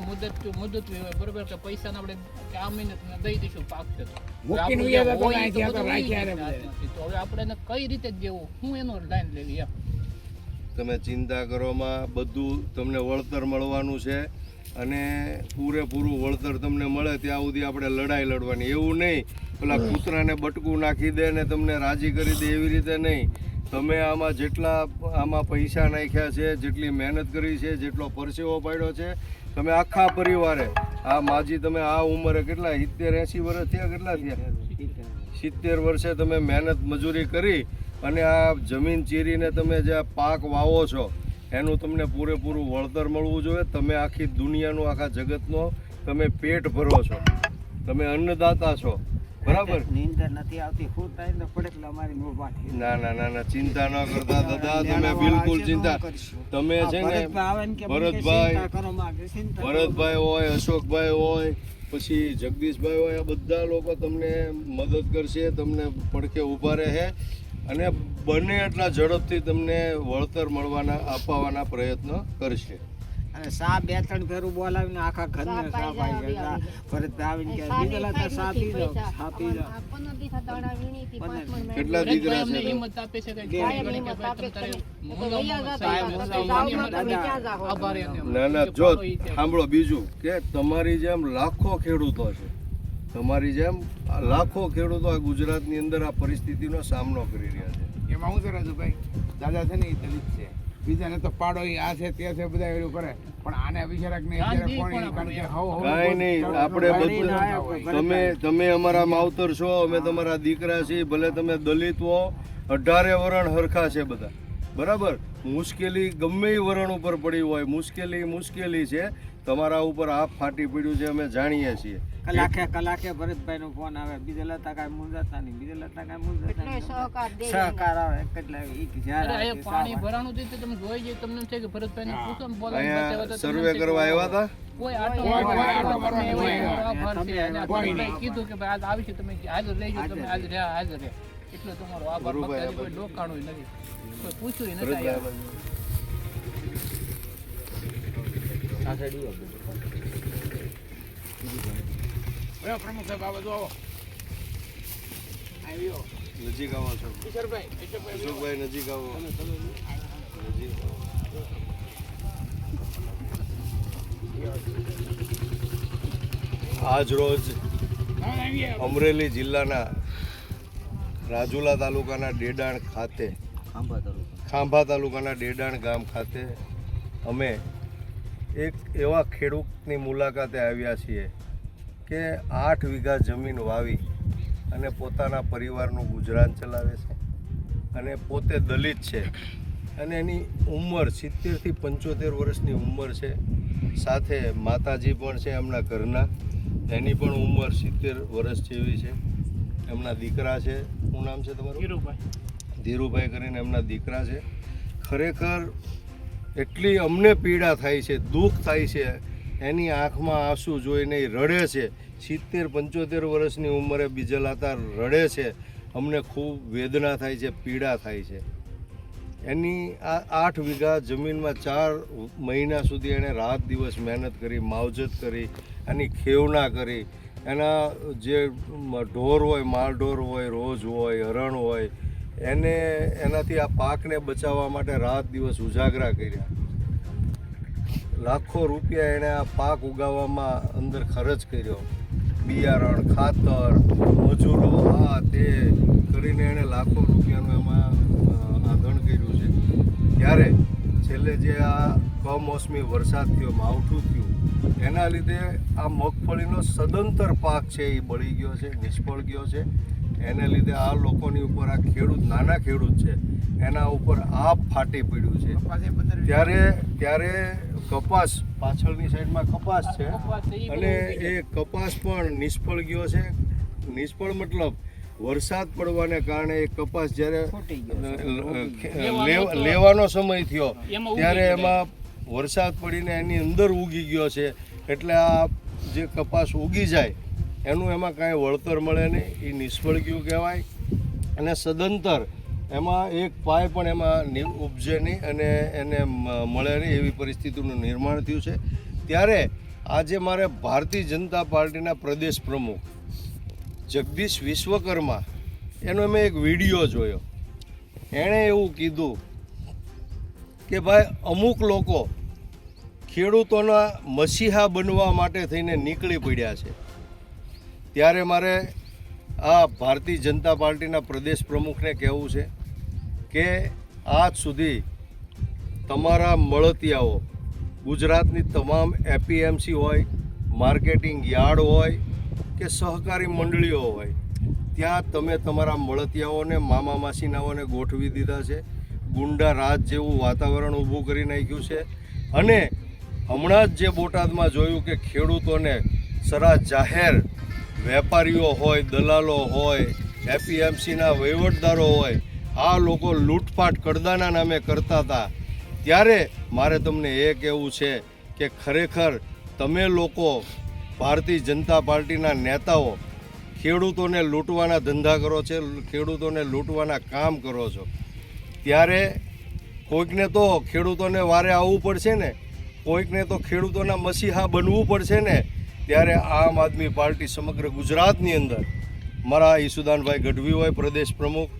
મુદત મુદત બરોબર કે પૈસા આપણે આ મહિને દઈ દઈશું પાક છે. તો હવે આપણે કઈ રીતે દેવું હું એનો લાઈન લેવી એમ. તમે ચિંતા કરોમાં બધું તમને વળતર મળવાનું છે અને પૂરેપૂરું વળતર તમને મળે ત્યાં સુધી આપણે લડાઈ લડવાની. એવું નહીં. પેલા કૂતરાને બટકું નાખી દે ને તમને રાજી કરી દે એવી રીતે નહીં. તમે આમાં જેટલા આમાં પૈસા નાખ્યા છે જેટલી મહેનત કરી છે જેટલો પરસેવો પાડ્યો છે તમે આખા પરિવારે, આ માજી તમે આ ઉંમરે કેટલા, સિત્તેર, એંસી વર્ષ થયા કેટલા થયા? સિત્તેર વર્ષે તમે મહેનત મજૂરી કરી અને આ જમીન ચીરીને તમે જે પાક વાવો છો, એનું તમને પૂરેપૂરું વળતર મળવું જોઈએ. તમે આખી દુનિયાનું, આખા જગતનો તમે પેટ ભરો છો. તમે અન્નદાતા છો. બરાબર. નીંદર નથી આવતી ફૂટ ટાઈમ તો પડે એટલે અમારી થઈ ના ના ના ના ચિંતા ન કરતા દાદા તમે બિલકુલ ચિંતા. તમે છે ને ભરતભાઈ ભરતભાઈ હોય અશોકભાઈ હોય પછી જગદીશભાઈ હોય આ બધા લોકો તમને મદદ કરશે તમને પડખે ઊભા રહે. અને બને એટલા ઝડપથી તમને વળતર મળવાના અપાવવાના પ્રયત્ન કરશે. અને સા બે ત્રણ ફેરું બોલાવીને આખા ઘરને સાપ આવી ગયા ભરતભાઈ આવીને કે બીજેલા તો સા પી જાઓ સા પી જાઓ. કેટલા છે હિંમત આપે છે કે. ના ના જો સાંભળો બીજું કે તમારી જેમ લાખો ખેડૂતો છે. તમારી જેમ લાખો ખેડૂતો આ ગુજરાતની અંદર આ પરિસ્થિતિનો સામનો કરી રહ્યા છે. એમાં હું છે રાજુભાઈ? દાદા છે ને એ દલિત છે. બીજાને તો પાડો આ છે તે છે બધા એવું કરે. પણ આને અભિષેક ને કાંઈ નહીં આપણે બધું તમે તમે અમારા માવતર છો અમે તમારા દીકરા છીએ ભલે તમે દલિત હો અઢારે વરણ હરખા છે બધા. બરાબર? મુશ્કેલી ગમે એ વરણ ઉપર પડી હોય મુશ્કેલી મુશ્કેલી છે. તમારા ઉપર આ ફાટી પડ્યું છે અમે જાણીએ છીએ. કલાકે કલાકે ભરતભાઈ નો ફોન આવે બીજે લતા કાંઈ મૂંઝાતા નહીં બીજે લતા કાંઈ મૂંઝાતા નહીં સહકાર આવે એટલે ઈ અરે એક અહીંયા પાણી ભરાણું થઈ તો તમે જોઈ જઈએ તમને છે થાય કે ભરતભાઈને પૂછો ને તો તમને સર્વે કરવા આવ્યા હતા કોઈ આટો આટો. કીધું કે ભાઈ આજ આવી છે તમે હાજર રહેજો તમે હાજર રહ્યા હાજર રહે એટલે તમારો આભાર કોઈ ડોકાણું નથી કોઈ પૂછ્યું નથી ભરતભાઈ. બરાબર, પ્રમુખ સાહેબ આ બધું આવો. આવ્યો નજીક આવો છો. કિશોરભાઈ અશોકભાઈ અશોકભાઈ નજીક આવો. નજીક આવો. આજ રોજ અમરેલી જિલ્લાના રાજુલા તાલુકાના ડેડાણ ખાતે ખાંભા તાલુકાના ડેડાણ ગામ ખાતે અમે એક એવા ખેડૂતની મુલાકાતે આવ્યા છીએ. કે આઠ વીઘા જમીન વાવી અને પોતાના પરિવારનું ગુજરાન ચલાવે છે અને પોતે દલિત છે. અને એની ઉંમર સિત્તેરથી પંચોતેર વર્ષની ઉંમર છે. સાથે માતાજી પણ છે એમના ઘરના. એની પણ ઉંમર સિત્તેર વર્ષ જેવી છે. એમના દીકરા છે. શું નામ છે તમારું? ધીરુભાઈ. ધીરુભાઈ કરીને એમના દીકરા છે. ખરેખર એટલી અમને પીડા થાય છે દુઃખ થાય છે. એની આંખમાં આંસુ જોઈને રડે છે. સિત્તેર, પંચોતેર વર્ષની ઉંમરે બીજલાતા રડે છે, અમને ખૂબ વેદના થાય છે, પીડા થાય છે. એની આ આઠ વીઘા જમીનમાં ચાર મહિના સુધી એણે રાત દિવસ મહેનત કરી, માવજત કરી, એની ખેવના કરી. એના જે ઢોર હોય, માલઢોર હોય, રોજ હોય, હરણ હોય, એને એનાથી આ પાકને બચાવવા માટે રાત દિવસ ઉજાગરા કર્યા. લાખો રૂપિયા એણે આ પાક ઉગાવવામાં અંદર ખર્ચ કર્યો. બિયારણ, ખાતર, મજૂરો, આ તે કરીને એણે લાખો રૂપિયાનું એમાં આંધણ કર્યું છે. ત્યારે છેલ્લે જે આ કમોસમી વરસાદ થયો, માવઠું થયું, એના લીધે આ મગફળીનો સદંતર પાક છે એ બળી ગયો છે, નિષ્ફળ ગયો છે. એને લીધે આ લોકોની ઉપર આ ખેડૂત નાના ખેડૂત છે એના ઉપર આ ફાટી પડ્યું છે. ત્યારે ત્યારે કપાસ પાછળની સાઈડમાં કપાસ છે અને એ કપાસ પણ નિષ્ફળ ગયો છે. નિષ્ફળ મતલબ વરસાદ પડવાને કારણે એ કપાસ જ્યારે લેવાનો સમય થયો. ત્યારે એમાં વરસાદ પડીને એની અંદર ઉગી ગયો છે. એટલે આ જે કપાસ ઉગી જાય એનું એમાં કાંઈ વળતર મળે નહીં, એ નિષ્ફળ ગયું કહેવાય. અને સદંતર એમાં એક પાય પણ એમાં ઉપજે નહીં અને એને મળે નહીં એવી પરિસ્થિતિનું નિર્માણ થયું છે. ત્યારે આજે મારે ભારતીય જનતા પાર્ટીના પ્રદેશ પ્રમુખ જગદીશ વિશ્વકર્મા, એનો મેં એક વીડિયો જોયો. એણે એવું કીધું કે ભાઈ, અમુક લોકો ખેડૂતોના મસીહા બનવા માટે થઈને નીકળી પડ્યા છે. ત્યારે મારે આ ભારતીય જનતા પાર્ટીના પ્રદેશ પ્રમુખને કહેવું છે કે આજ સુધી તમારા મળતિયાઓ, ગુજરાતની તમામ એપીએમસી હોય, માર્કેટિંગ યાર્ડ હોય કે સહકારી મંડળીઓ હોય, ત્યાં તમે તમારા મળતિયાઓને, મામા માસીનાઓને ગોઠવી દીધા છે. ગુંડા રાજ જેવું વાતાવરણ ઊભું કરી નાખ્યું છે. અને હમણાં જ જે બોટાદમાં જોયું કે ખેડૂતોને સરા જાહેર વેપારીઓ હોય, દલાલો હોય, એપીએમસીના વહીવટદારો હોય, આ લોકો લૂંટફાટ કડદાના નામે કરતા હતા. ત્યારે મારે તમને એ કહેવું છે કે ખરેખર તમે લોકો ભારતીય જનતા પાર્ટીના નેતાઓ ખેડૂતોને લૂંટવાના ધંધા કરો છે, ખેડૂતોને લૂંટવાના કામ કરો છો. ત્યારે કોઈકને તો ખેડૂતોને વારે આવવું પડશે ને, કોઈકને તો ખેડૂતોના મસીહા બનવું પડશે ને ત્યારે આમ આદમી પાર્ટી સમગ્ર ગુજરાતની અંદર મારા ઈસુદાનભાઈ ગઢવી હોય, પ્રદેશ પ્રમુખ,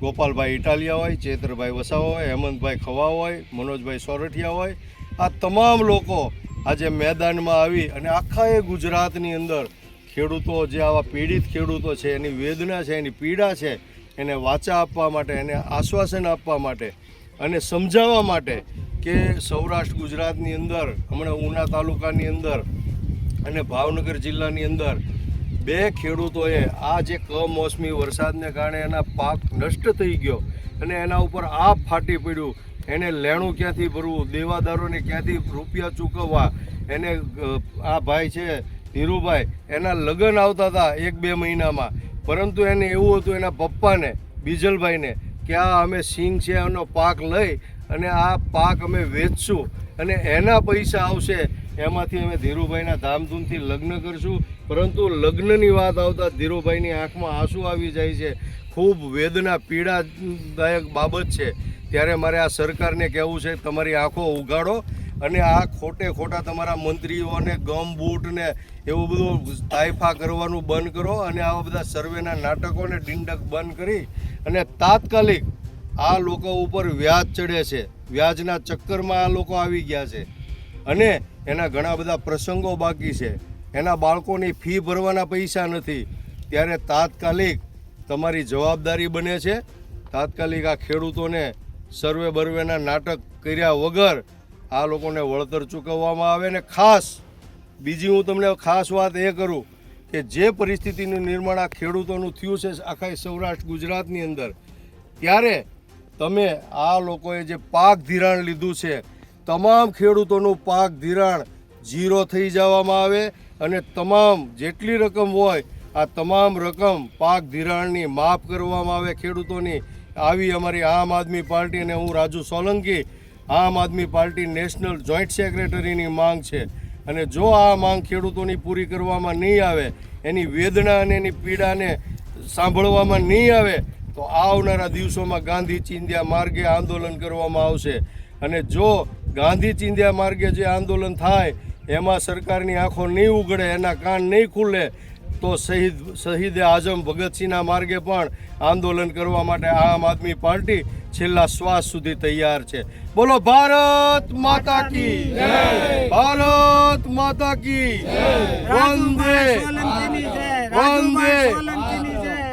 ગોપાલભાઈ ઇટાલિયા હોય, ચેતરભાઈ વસાવા હોય, હેમંતભાઈ ખવા હોય, મનોજભાઈ સોરઠિયા હોય, આ તમામ લોકો આજે મેદાનમાં આવી અને આખા એ ગુજરાતની અંદર ખેડૂતો જે આવા પીડિત ખેડૂતો છે, એની વેદના છે, એની પીડા છે, એને વાચા આપવા માટે, એને આશ્વાસન આપવા માટે અને સમજાવવા માટે કે સૌરાષ્ટ્ર ગુજરાતની અંદર, હમણાં ઉના તાલુકાની અંદર અને ભાવનગર જિલ્લાની અંદર બે ખેડૂતોએ આ જે કમોસમી વરસાદને કારણે એના પાક નષ્ટ થઈ ગયો અને એના ઉપર આ ફાટી પડ્યું. એને લેણું ક્યાંથી ભરવું? દેવાદારોને ક્યાંથી રૂપિયા ચૂકવવા? એને આ ભાઈ છે, ધીરુભાઈ, એના લગ્ન આવતા હતા એક બે મહિનામાં. પરંતુ એને એવું હતું, એના પપ્પાને, બીજલભાઈને, કે આ અમે સિંગ છે એનો પાક લઈ અને આ પાક અમે વેચશું અને એના પૈસા આવશે એમાંથી અમે ધીરુભાઈના ધામધૂમથી લગ્ન કરશું. પરંતુ લગ્નની વાત આવતા ધીરુભાઈની આંખમાં આંસુ આવી જાય છે. ખૂબ વેદના, પીડાદાયક બાબત છે. ત્યારે મારે આ સરકારને કહેવું છે, તમારી આંખો ઉગાડો અને આ ખોટે ખોટા તમારા મંત્રીઓને ગમ, બૂટને એવું બધું તાઇફા કરવાનું બંધ કરો અને આવા બધા સર્વેના નાટકોને ડિંડક બંધ કરી અને તાત્કાલિક આ લોકો ઉપર વ્યાજ ચડે છે. વ્યાજના ચક્કરમાં આ લોકો આવી ગયા છે. અને એના ઘણા બધા પ્રસંગો બાકી છે. એના બાળકોની ફી ભરવાના પૈસા નથી. ત્યારે તાત્કાલિક તમારી જવાબદારી બને છે. તાત્કાલિક આ ખેડૂતોને સર્વે બર્વેના નાટક કર્યા વગર આ લોકોને વળતર ચૂકવવામાં આવે ને ખાસ બીજી હું તમને ખાસ વાત એ કરું કે જે પરિસ્થિતિનું નિર્માણ આ ખેડૂતોનું થયું છે આખા સૌરાષ્ટ્ર ગુજરાતની અંદર, ત્યારે તમે આ લોકોએ જે પાક ધિરાણ લીધું છે તમામ ખેડૂતોનું પાક ધિરાણ ઝીરો થઈ જવામાં આવે અને તમામ જેટલી રકમ હોય, આ તમામ રકમ પાક ધિરાણની માફ કરવામાં આવે ખેડૂતોની. આવી અમારી આમ આદમી પાર્ટી અને હું Raju Solanki, Aam Aadmi party national joint સેક્રેટરીની માંગ છે. અને જો આ માંગ ખેડૂતોની પૂરી કરવામાં નહીં આવે, એની વેદના અને એની પીડાને સાંભળવામાં નહીં આવે, તો આવનારા દિવસોમાં ગાંધી ચિંધ્યા માર્ગે આંદોલન કરવામાં આવશે. અને જો ગાંધી ચિંધ્યા માર્ગે જે આંદોલન થાય એમાં સરકારની આંખો નહીં ઉગડે એના કાન નહીં ખુલે તો શહીદ શહીદે આઝમ ભગતસિંહના માર્ગે પણ આંદોલન કરવા માટે આમ આદમી પાર્ટી છેલ્લા શ્વાસ સુધી તૈયાર છે. બોલો ભારત માતા કી ભારત માતા કી વંદે વંદે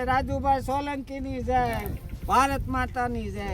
રાજુભાઈ સોલંકીની જય! ભારત માતાની જય!